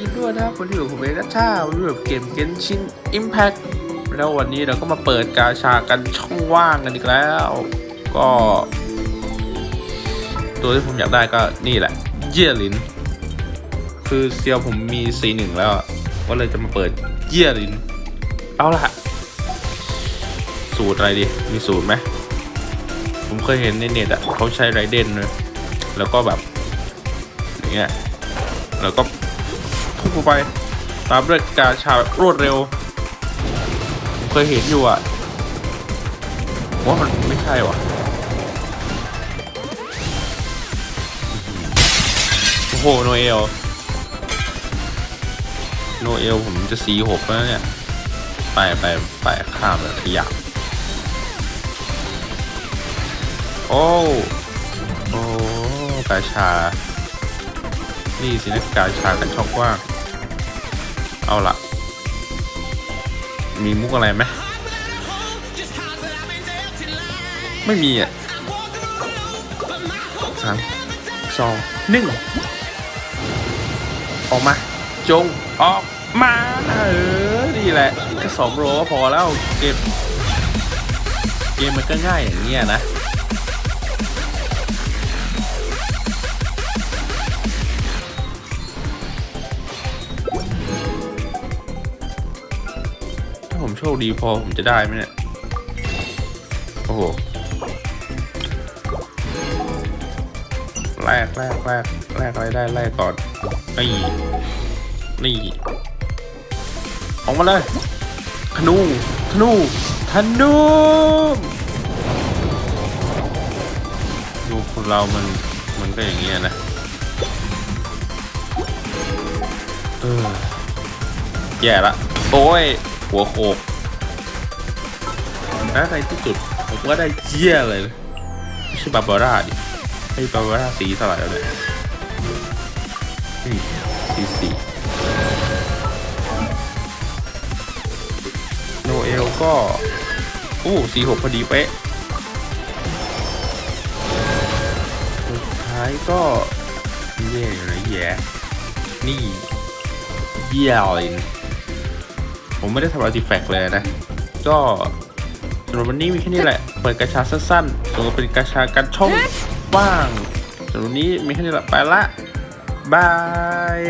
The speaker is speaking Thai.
ยินด้วยนะครับวันนี้อยู่ผมเองนะชาวันนี้อยู่กับเกมเกนชินอิมแพคแล้ววันนี้เราก็มาเปิดกาชากันช่องว่างกันอีกแล้ว ก็ ตัวที่ผมอยากได้ก็นี่แหละ เยี่ยลิน คือเซียวผมมี C1 แล้ว ก็เลยจะมาเปิดเยี่ยลิน เอาละสูตรอะไรดี มีสูตรไหมผมเคยเห็นในเน็ตอะเขาใช้ไรเดนเลยแล้วก็แบบอย่างเงี้ยแล้วก็ พุ่งเข้าไป ตามด้วยกาชาแบบรวดเร็ว เคยเห็นอยู่อะว่ามันไม่ใช่ว่ะโอ้โหโนเอลโนเอลผมจะสีหกแล้วเนี่ย ไปไปไปข้ามแบบขยับโอ้โอ้กาชา นี่สินะกาชากันช่องกว้าง เอาละมีมุกอะไรไหมไม่มีอะสามสองหนึ่งออกมา จงออกมาเออนี่แหละแค่สองโรก็พอแล้วเกมเกมมันก็ง่ายอย่างเงี้ยนะ โชคดีพอผมจะได้ไหมเนี่ย โอ้โห แรกแรกแรกแรกอะไรได้แรกก่อน นี่ นี่ ออกมาเลยธนูธนูธนูดูคนเรามัน มันก็อย่างเงี้ยนะ เออ แย่ละ โอ้ย หัวโขกแล้วในที่สุด ผมก็ได้เยี่ยเลยนะไม่ใช่บาบาร่าดิไอ้บาบาร่าสีเท่าไหร่แล้วเนี่ยนี่สีสีโนเอลก็โอ้สีหกพอดีเป๊ะสุดท้ายก็แย่อยู่นะแย่นี่เยี่ยลิน ผมไม่ได้ทำอาร์ติแฟกต์เลยนะ ก็สำหรับวันนี้มีแค่นี้แหละ เปิดกระชาสั้นๆตัวเป็นกระชากันช่องว่างสำหรับวันนี้มีแค่นี้แหละไปละบาย